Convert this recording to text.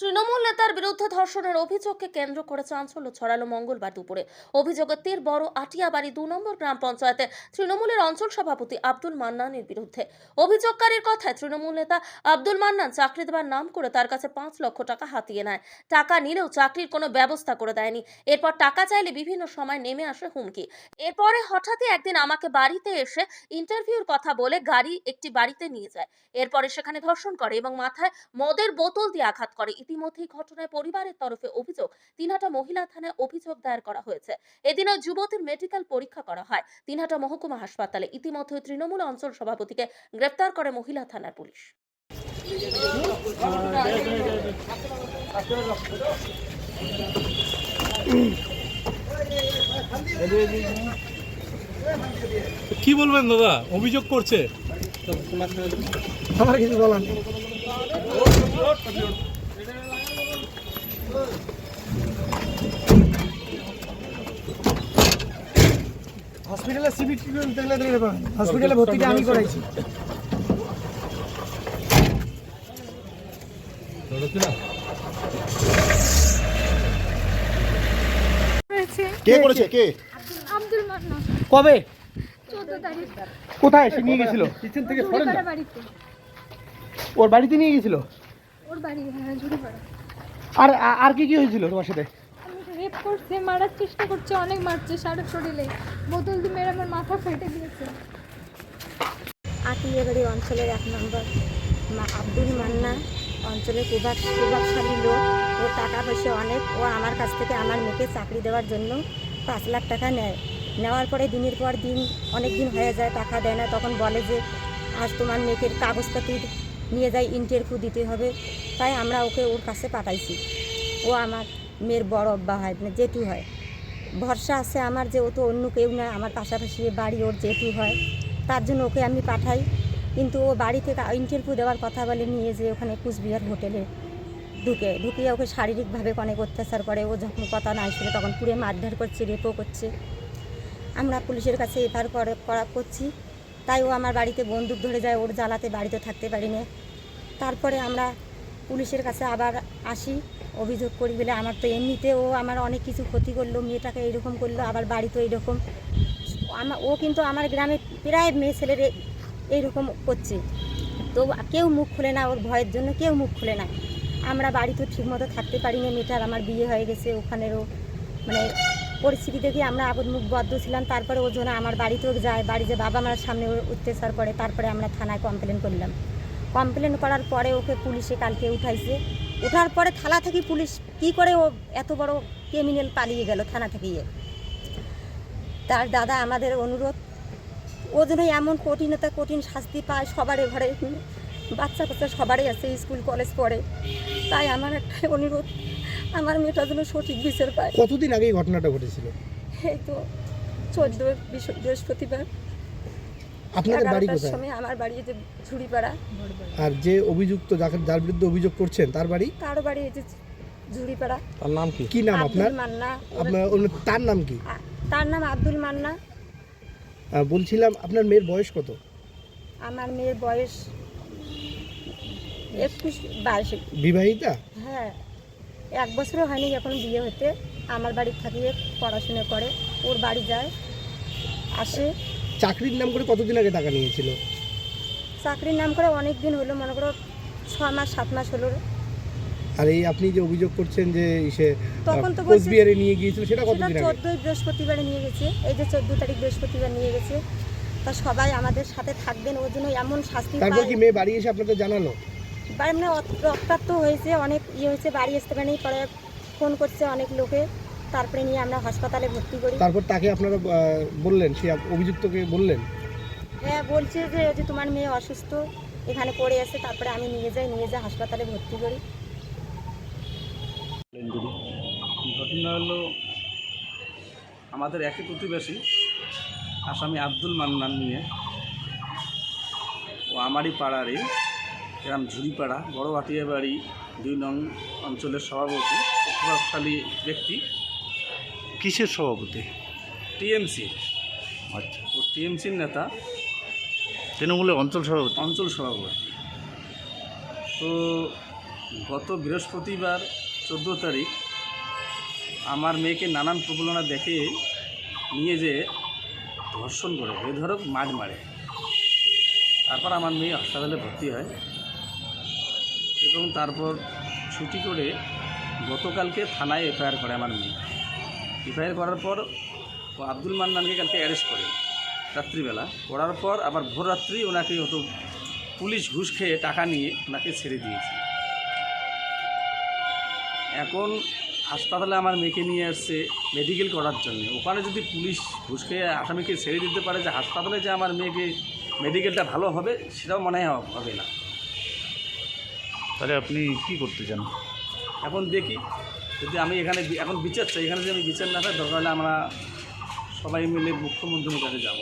তৃণমূল নেতার বিরুদ্ধে ধর্ষণের অভিযোগকে কেন্দ্র করে চাঞ্চল্য ছড়ালো মঙ্গলবার দুপুরে। অভিযোগের তীর বড় আটিয়াবাড়ি দু নম্বর গ্রাম পঞ্চায়েতে তৃণমূলের অঞ্চল সভাপতি আব্দুল মান্নানের বিরুদ্ধে। অভিযোগকারীর কথায় তৃণমূল নেতা আব্দুল মান্নান চাকরি দেওয়ার নাম করে তার কাছে পাঁচ লক্ষ টাকা হাতিয়ে নেয়। টাকা নিলেও চাকরির কোনো ব্যবস্থা করে দেয়নি। এরপর টাকা চাইলে বিভিন্ন সময় নেমে আসে হুমকি। এরপরে হঠাৎই একদিন আমাকে বাড়িতে এসে ইন্টারভিউর কথা বলে গাড়ি একটি বাড়িতে নিয়ে যায়। এরপরে সেখানে ধর্ষণ করে এবং মাথায় মদের বোতল দিয়ে আঘাত করে। ইতিমধ্যেই ঘটনায় পরিবারের তরফে অভিযোগ তিনহাটা মহিলা থানায় অভিযোগ দায়ের করা হয়েছে। এদিন ওই যুবতীর মেডিকেল পরীক্ষা করা হয়। তিনহাটা মহকুমা হাসপাতালে ইতিমধ্যে তৃণমূল অঞ্চল সভাপতিকে গ্রেপ্তার করে মহিলা থানার পুলিশ। কি বলবেন দাদা? অভিযোগ করছে? আমার কিছু বলার। হসপিটালে ট্রিটমেন্ট দেখলে হসপিটালে ভর্তিটা আমি করাইছি। কে করেছে? কে? আব্দুল মান্নান কবে? তারিখ। কোথায়? এসে নিয়ে গেছিল? কিচেন থেকে ঝুড়িপাড়া ওর বাড়িতে নিয়ে গেছিল? ওর বাড়ি হ্যাঁ ঝুড়িপাড়া আর আর কি কি হয়েছিল তোমার সাথে? রেপ করছে মারার চেষ্টা করছে অনেক মারছে সারা শরীরে বোতল দিয়ে মেরে আমার মাথা ফেটে দিয়েছে আটিয়াবাড়ি অঞ্চলের এক নম্বর মা- আব্দুল মান্না অঞ্চলের প্রভাব প্রভাবশালী লোক। ও টাকা পয়সা অনেক। ও আমার কাছ থেকে আমার মেয়েকে চাকরি দেওয়ার জন্য পাঁচ লাখ টাকা নেয়। নেওয়ার পরে দিনের পর দিন অনেক দিন হয়ে যায় টাকা দেয় না। তখন বলে যে আজ তোমার মেয়েকে কাগজপাতি নিয়ে যাই, ইন্টারভিউ দিতে হবে। তাই আমরা ওকে ওর কাছে পাঠাইছি। ও আমার মেয়ের বড় অব্বা হয় মানে জেঠু হয়। ভরসা আছে আমার যে ও তো অন্য কেউ না, আমার পাশাপাশি বাড়ি ওর জেঠু হয়, তার জন্য ওকে আমি পাঠাই। কিন্তু ও বাড়ি থেকে ইন্টারভিউ দেওয়ার কথা বলে নিয়ে যে ওখানে কুচবিহার হোটেলে ঢুকে, ঢুকিয়ে ওকে শারীরিকভাবে অনেক অত্যাচার করে। ও যখন কথা না ছিল তখন পুরে মারধর করছে, রেপও করছে। আমরা পুলিশের কাছে এফআইআর করা করছি। তাই ও আমার বাড়িতে বন্দুক ধরে যায়, ওর জ্বালাতে বাড়িতে থাকতে পারি না তারপরে আমরা পুলিশের কাছে আবার আসি, অভিযোগ করি বলে আমার তো এমনিতে ও আমার অনেক কিছু ক্ষতি করল, মেয়েটাকে এইরকম করল, আবার বাড়িতেও এইরকম। আমার ও কিন্তু আমার গ্রামে প্রায় মেয়ে ছেলের এইরকম করছে। তো কেউ মুখ খুলে না, ওর ভয়ের জন্য কেউ মুখ খুলে না। আমরা বাড়িতে ঠিকমতো থাকতে পারি না মেয়েটার আমার বিয়ে হয়ে গেছে, ওখানেরও মানে পরিস্থিতি দেখে আমরা আপদ মুখ বদ্ধ ছিলাম। তারপরে ও জন্য আমার বাড়িতেও যায়, বাড়ি যে বাবা মার সামনে অত্যাচার করে, তারপরে আমরা থানায় কমপ্লেন করলাম। কমপ্লেন করার পরে ওকে পুলিশে কালকে উঠাইছে। ওঠার পরে থানা থেকে পুলিশ কি করে ও এত বড় ক্রিমিনাল পালিয়ে গেল থানা থেকে তার দাদা আমাদের অনুরোধ, ও যেন এমন কঠিনতা কঠিন শাস্তি পায় সবারই ঘরে। বাচ্চা কাচ্চা সবারই আছে, স্কুল, কলেজ পড়ে। তাই আমার একটাই অনুরোধ আমার মেয়েটা যেন সঠিক বিচার পায়। কতদিন আগে এই ঘটনাটা ঘটেছিল? এই তো চোদ্দ বৃহস্পতিবার। আপনাদের বাড়ি কোথায়? সময় আমার বাড়ি যে ঝুড়িপাড়া। আর যে অভিযুক্ত যাকে যার বিরুদ্ধে অভিযোগ করছেন তার বাড়ি? তারও বাড়ি এই যে ঝুড়িপাড়া। তার নাম কি? কি নাম আপনার? মান্না। আপনার তার নাম কি? তার নাম আব্দুল মান্না। বলছিলাম আপনার মেয়ের বয়স কত? আমার মেয়ের বয়স একুশ বাইশ। বিবাহিতা? হ্যাঁ। এক বছরও হয়নি এখন বিয়ে হতে। আমার বাড়ি থাকিয়ে পড়াশুনো করে ওর বাড়ি যায় আসে। চাকরির নাম করে কতদিন আগে টাকা নিয়েছিল? চাকরির নাম করে অনেক দিন হলো মনে করো ছ মাস সাত মাস হলো। আর এই আপনি যে অভিযোগ করছেন যে সে তখন তো কোচবিহারে নিয়ে গিয়েছিল সেটা কতদিন আগে? চোদ্দোই বৃহস্পতিবারে নিয়ে গেছে। এই যে চোদ্দ তারিখ বৃহস্পতিবার নিয়ে গেছে। তা সবাই আমাদের সাথে থাকবেন ওর জন্য এমন শাস্তি তারপর কি মেয়ে বাড়ি এসে আপনাদের জানালো? মানে রক্তাক্ত হয়েছে অনেক ইয়ে হয়েছে বাড়ি আসতে পারেনি পরে ফোন করছে অনেক লোকে তারপরে নিয়ে আমরা হাসপাতালে ভর্তি করি। তারপর তাকে আপনারা বললেন সে অভিযুক্তকে বললেন? হ্যাঁ বলছে যে যে তোমার মেয়ে অসুস্থ এখানে পড়ে আছে তারপরে আমি নিয়ে যাই নিয়ে যাই হাসপাতালে ভর্তি করি। ঘটনা হলো আমাদের একই প্রতিবেশী আসামি আব্দুল মান্নান নিয়ে। ও আমারই পাড়ারই। গ্রাম ঝুড়িপাড়া বড় আটিয়া বাড়ি দুই নং অঞ্চলের সভাপতি প্রভাবশালী ব্যক্তি। কিসের সভাপতি? টিএমসি। আচ্ছা। ও টিএমসির নেতা। তৃণমূলের অঞ্চল সভাপতি? অঞ্চল সভাপতি। তো গত বৃহস্পতিবার চোদ্দ তারিখ আমার মেয়েকে নানান প্রবলনা দেখে নিয়ে যে ধর্ষণ করে বেধরক মার মারে। তারপর আমার মেয়ে হাসপাতালে ভর্তি হয়। এবং তারপর ছুটি করে গতকালকে থানায় এফআইআর করে আমার মেয়ে। এফআইআর করার পর আব্দুল মান্নানকে কালকে অ্যারেস্ট করে রাত্রিবেলা। করার পর আবার ভোররাত্রি ওনাকে হতো পুলিশ ঘুষ খেয়ে টাকা নিয়ে ওনাকে ছেড়ে দিয়েছে। এখন হাসপাতালে আমার মেয়েকে নিয়ে আসছে মেডিকেল করার জন্য। ওখানে যদি পুলিশ ঘুষ খেয়ে আসামিকে ছেড়ে দিতে পারে যে হাসপাতালে যে আমার মেয়েকে মেডিকেলটা ভালো হবে, সেটাও মনে হয় হবে না। তাহলে আপনি কি করতে চান? এখন দেখি, যদি আমি এখানে এখন বিচার চাই, এখানে যদি আমি বিচার না পাই দরকার হলে আমরা সবাই মিলে মুখ্যমন্ত্রীর কাছে যাব।